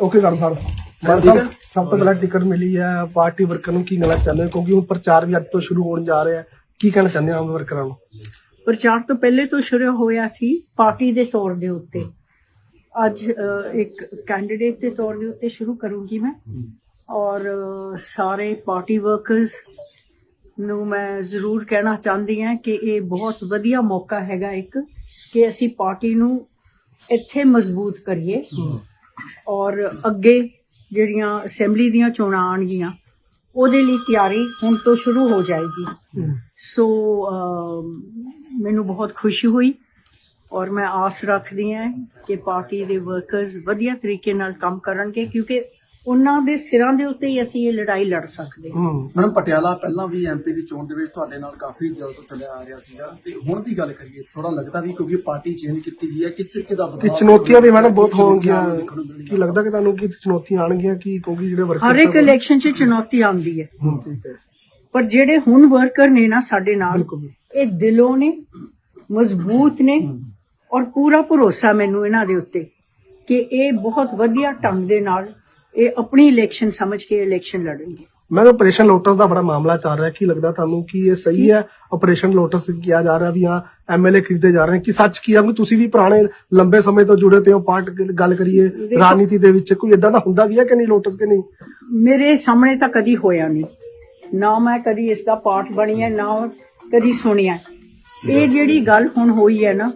Okay ਕਰ sir ਮੈਂ ਸਭ ਸਭ ਤੋਂ ਪਹਿਲਾਂ ਟਿਕਟ ਮਿਲੀ ਹੈ ਪਾਰਟੀ ਵਰਕਰ ਨੂੰ ਕੀ ਕਹਿਣਾ ਚਾਹੁੰਦੇ ਹੋ? ਕਿਉਂਕਿ ਹੁਣ ਪ੍ਰਚਾਰ ਵੀ ਅੱਜ ਤੋਂ ਸ਼ੁਰੂ ਹੋਣ ਜਾ ਰਿਹਾ ਹੈ। ਕੀ ਕਹਿਣਾ ਚਾਹੁੰਦੇ ਹੋ ਆਮ ਵਰਕਰਾਂ ਨੂੰ? ਪ੍ਰਚਾਰ ਤੋਂ ਪਹਿਲੇ ਤੋਂ ਸ਼ੁਰੂ ਹੋਇਆ ਸੀ ਪਾਰਟੀ ਦੇ ਤੌਰ ਦੇ ਉੱਤੇ। ਅੱਜ ਅ, ਇੱਕ ਕੈਂਡੀਡੇਟ ਦੇ ਤੌਰ ਦੇ ਉੱਤੇ ਸ਼ੁਰੂ ਕਰੂੰਗੀ ਮੈਂ। ਔਰ ਅ, ਸਾਰੇ ਪਾਰਟੀ ਵਰਕਰਸ ਨੂੰ ਮੈਂ ਜ਼ਰੂਰ ਕਹਿਣਾ ਚਾਹੁੰਦੀ ਹਾਂ ਕਿ ਇਹ ਬਹੁਤ ਵਧੀਆ ਮੌਕਾ ਹੈਗਾ ਇੱਕ ਕਿ ਅਸੀਂ ਪਾਰਟੀ ਨੂੰ ਇੱਥੇ ਮਜ਼ਬੂਤ ਕਰੀਏ। ਔਰ ਅੱਗੇ ਜਿਹੜੀਆਂ ਅਸੈਂਬਲੀ ਦੀਆਂ ਚੋਣਾਂ ਆਣਗੀਆਂ ਉਹਦੇ ਲਈ ਤਿਆਰੀ ਹੁਣ ਤੋਂ ਸ਼ੁਰੂ ਹੋ ਜਾਏਗੀ। ਸੋ ਮੈਨੂੰ ਬਹੁਤ ਖੁਸ਼ੀ ਹੋਈ ਔਰ ਮੈਂ ਆਸ ਰੱਖਦੀ ਹਾਂ ਕਿ ਪਾਰਟੀ ਦੇ ਵਰਕਰਸ ਵਧੀਆ ਤਰੀਕੇ ਨਾਲ ਕੰਮ ਕਰਨਗੇ ਕਿਉਂਕਿ ਉਹਨਾਂ ਦੇ ਸਿਰਾਂ ਦੇ ਉੱਤੇ ਹੀ ਅਸੀਂ ਇਹ ਲੜਾਈ ਲੜ ਸਕਦੇ ਹਾਂ। ਮੈਡਮ ਪਟਿਆਲਾ ਪਹਿਲਾਂ ਵੀ ਐਮਪੀ ਦੀ ਚੋਣ ਦੇ ਵਿੱਚ ਤੁਹਾਡੇ ਨਾਲ ਕਾਫੀ ਜਲਦ ਤੋਂ ਚੱਲਿਆ ਆ ਰਿਹਾ ਸੀਗਾ। ਤੇ ਹੁਣ ਦੀ ਗੱਲ ਕਰੀਏ ਥੋੜਾ ਲੱਗਦਾ ਵੀ ਕਿਉਂਕਿ ਪਾਰਟੀ ਚੇਂਜ ਕੀਤੀ ਗਈ ਹੈ ਕਿਸ ਤਰੀਕੇ ਦਾ ਕਿ ਬਦਲਾਅ ਚੁਣੌਤੀਆਂ ਵੀ ਮੈਡਮ ਬਹੁਤ ਹੋਣਗੀਆਂ। ਕੀ ਲੱਗਦਾ ਕਿ ਤੁਹਾਨੂੰ ਕਿ ਚੁਣੌਤੀਆਂ ਆਣਗੀਆਂ ਕੀ ਕਿਉਂਕਿ ਜਿਹੜੇ ਵਰਕਰ ਹਰ ਇੱਕ ਇਲੈਕਸ਼ਨ 'ਚ ਚੁਣੌਤੀ ਆਉਂਦੀ ਹੈ। ਹੂੰ ਠੀਕ ਹੈ। ਪਰ ਜਿਹੜੇ ਹੁਣ ਵਰਕਰ ਨੇ ਨਾ ਸਾਡੇ ਨਾਲ ਬਿਲਕੁਲ। ਇਹ ਦਿਲੋਂ ਨੇ ਮਜ਼ਬੂਤ ਨੇ ਔਰ ਪੂਰਾ ਭਰੋਸਾ ਮੈਨੂੰ ਇਹਨਾਂ ਦੇ ਉੱਤੇ ਕਿ ਇਹ ਬਹੁਤ ਵਧੀਆ ਢੰਗ ਦੇ ਨਾਲ ਇਹ ਆਪਣੀ ਇਲੈਕਸ਼ਨ ਸਮਝ ਕੇ ਇਲੈਕਸ਼ਨ ਲੜਨਗੇ। ਮੈਂ ਆਪਰੇਸ਼ਨ ਲੋਟਸ ਦਾ ਬੜਾ ਮਾਮਲਾ ਚੱਲ ਰਿਹਾ ਕੀ ਲੱਗਦਾ ਤੁਹਾਨੂੰ ਕਿ ਇਹ ਸਹੀ ਹੈ? ਆਪਰੇਸ਼ਨ ਲੋਟਸ ਕਿਹਾ ਜਾ ਰਿਹਾ ਵੀ ਹਾਂ ਐਮਐਲਏ ਖਰੀਦੇ ਜਾ ਰਹੇ ਨੇ। ਕਿ ਸੱਚ ਕੀ ਆ? ਕਿ ਤੁਸੀਂ ਵੀ ਪੁਰਾਣੇ ਲੰਬੇ ਸਮੇਂ ਤੋਂ ਜੁੜੇ ਪਏ ਹੋ ਪਾਰਟ ਗੱਲ ਕਰੀਏ ਰਾਜਨੀਤੀ ਦੇ ਵਿੱਚ ਕੋਈ ਇਦਾਂ ਦਾ ਹੁੰਦਾ ਵੀ ਹੈ ਕਿ ਨਹੀਂ ਲੋਟਸ ਕਿ ਨਹੀਂ? ਮੇਰੇ ਸਾਹਮਣੇ ਤਾਂ ਕਦੀ ਹੋਇਆ ਨਹੀਂ। ਨਾ ਮੈਂ ਕਦੀ ਇਸ ਦਾ ਪਾਠ ਬਣੀ ਹੈ ਨਾ ਕਦੀ ਸੁਣਿਆ। ਇਹ ਜਿਹੜੀ ਗੱਲ ਹੁਣ ਹੋਈ ਹੈ ਨਾ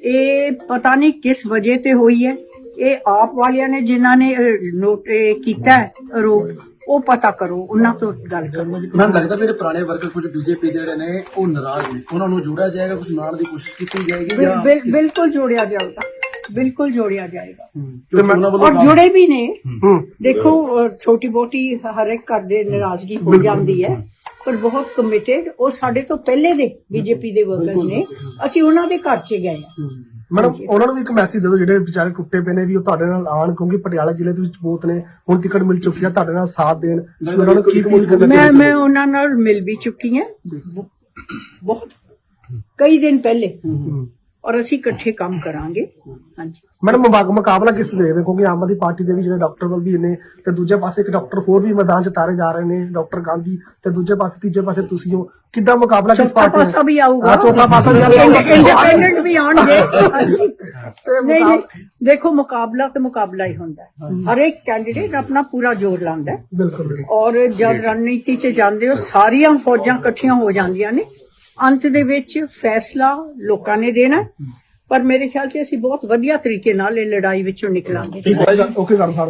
ਇਹ ਪਤਾ ਨਹੀਂ ਕਿਸ ਵਜ੍ਹਾ ਤੇ ਹੋਈ ਹੈ। ਇਹ ਆਪ ਵਾਲਿਆਂ ਨੇ ਜਿਨ੍ਹਾਂ ਨੇ ਨੋਟ ਕੀਤਾ ਹੈ ਆਰੋਪ ਉਹ ਪਤਾ ਕਰੋ ਉਹਨਾਂ ਤੋਂ ਗੱਲ ਕਰੋ। ਮੈਨੂੰ ਲੱਗਦਾ ਵੀ ਜਿਹੜੇ ਪੁਰਾਣੇ ਵਰਕਰ ਕੁਝ ਬੀਜੇਪੀ ਦੇ ਜਿਹੜੇ ਨੇ ਉਹ ਨਾਰਾਜ਼ ਨੇ। ਉਹਨਾਂ ਨੂੰ ਜੋੜਿਆ ਜਾਏਗਾ ਕੁਝ ਨਾਲ ਦੀ ਕੋਸ਼ਿਸ਼ ਕੀਤੀ ਜਾਏਗੀ ਜਾਂ ਬਿਲਕੁਲ ਜੋੜਿਆ ਜਾਏਗਾ ਬਿਲਕੁਲ ਜੋੜਿਆ ਜਾਏਗਾ। ਔਰ ਜੁੜੇ ਵੀ ਨੇ। ਦੇਖੋ ਛੋਟੀ ਬੋਟੀ ਹਰ ਇੱਕ ਘਰ ਦੇ ਨਾਰਾਜ਼ਗੀ ਹੋ ਜਾਂਦੀ ਹੈ ਪਰ ਬਹੁਤ ਕਮਿਟਿਡ ਉਹ ਸਾਡੇ ਤੋਂ ਪਹਿਲੇ ਦੇ ਬੀਜੇਪੀ ਦੇ ਵਰਕਰਸ ਨੇ। ਅਸੀਂ ਉਹਨਾਂ ਦੇ ਘਰ 'ਚ ਗਏ ਹਾਂ। ਮੈਡਮ ਉਹਨਾਂ ਨੂੰ ਵੀ ਇੱਕ ਮੈਸੇਜ ਦੇ ਦਿਓ ਜਿਹੜੇ ਵਿਚਾਰੇ ਟੁੱਟੇ ਪਏ ਨੇ ਵੀ ਉਹ ਤੁਹਾਡੇ ਨਾਲ ਆਣ ਕਿਉਂਕਿ ਪਟਿਆਲਾ ਜ਼ਿਲ੍ਹੇ ਦੇ ਵਿੱਚ ਬਹੁਤ ਨੇ ਹੁਣ ਟਿਕਟ ਮਿਲ ਚੁੱਕੀ ਆ ਤੁਹਾਡੇ ਨਾਲ ਸਾਥ ਦੇਣ। ਉਹਨਾਂ ਨੂੰ ਕੀ ਅਪੀਲ ਕਰਨਾ ਮੈਂ ਮੈਂ ਉਹਨਾਂ ਨਾਲ ਮਿਲ ਵੀ ਚੁੱਕੀ ਹਾਂ। ਬ- ਬਹੁਤ ਕਈ ਦਿਨ ਪਹਿਲੇ। ਔਰ ਅਸੀਂ ਇਕੱਠੇ ਕੰਮ ਕਰਾਂਗੇ। ਹਾਂਜੀ। ਮੈਡਮ ਮੁਕਾਬ- ਮੁਕਾਬਲਾ ਕਿਸ ਦੇਖਦੇ ਹੋ? ਕਿਉਂਕਿ ਆਮ ਆਦਮੀ ਪਾਰਟੀ ਦੇ ਵੀ ਜਿਹੜੇ ਡਾਕਟਰ ਵੱਲ ਵੀ ਨੇ ਤੇ ਦੂਜੇ ਪਾਸੇ ਇੱਕ ਡਾਕਟਰ ਹੋਰ ਵੀ ਮੈਦਾਨ 'ਚ ਤਾਰੇ ਜਾ ਰਹੇ ਨੇ ਡਾਕਟਰ ਗਾਂਧੀ ਤੇ ਦੂਜੇ ਪਾਸੇ ਤੀਜੇ ਪਾਸੇ ਤੁਸੀਂ ਹੋ। ਕਿੱਦਾਂ ਮੁਕਾਬਲਾ ਕਿਸ ਪਾਰਟੀ ਦਾ? ਪਾਸਾ ਵੀ ਆਊਗਾ। ਚੌਥਾ ਪਾਸਾ ਵੀ ਆਊਗਾ। ਇੰਡੀਪੈਂਡੈਂਟ ਵੀ ਆਉਣਗੇ। ਨਹੀਂ ਨਹੀਂ। ਦੇਖੋ ਮੁਕਾਬਲਾ ਤੇ ਮੁਕਾਬਲਾ ਹੀ ਹੁੰਦਾ ਹੈ। ਹਰ ਇੱਕ ਕੈਂਡੀਡੇਟ ਆਪਣਾ ਪੂਰਾ ਜ਼ੋਰ ਲਾਉਂਦਾ ਹੈ। ਬਿਲਕੁਲ। ਔਰ ਜਦ ਰਣਨੀਤੀ 'ਚ ਜਾਂਦੇ ਹੋ ਸਾਰੀਆਂ ਫੌਜਾਂ ਇਕੱਠੀਆਂ ਹੋ ਜਾਂਦੀਆਂ ਨੇ। ਅੰਤ ਦੇ ਵਿੱਚ ਫੈਸਲਾ ਲੋਕਾਂ ਨੇ ਦੇਣਾ। ਪਰ ਮੇਰੇ ਖਿਆਲ 'ਚ ਅਸੀਂ ਬਹੁਤ ਵਧੀਆ ਤਰੀਕੇ ਨਾਲ ਇਹ ਲੜਾਈ ਵਿੱਚੋਂ ਨਿਕਲਾਂਗੇ। ਠੀਕ ਹੈ। ਓਕੇ ਕਰ ਸਰ।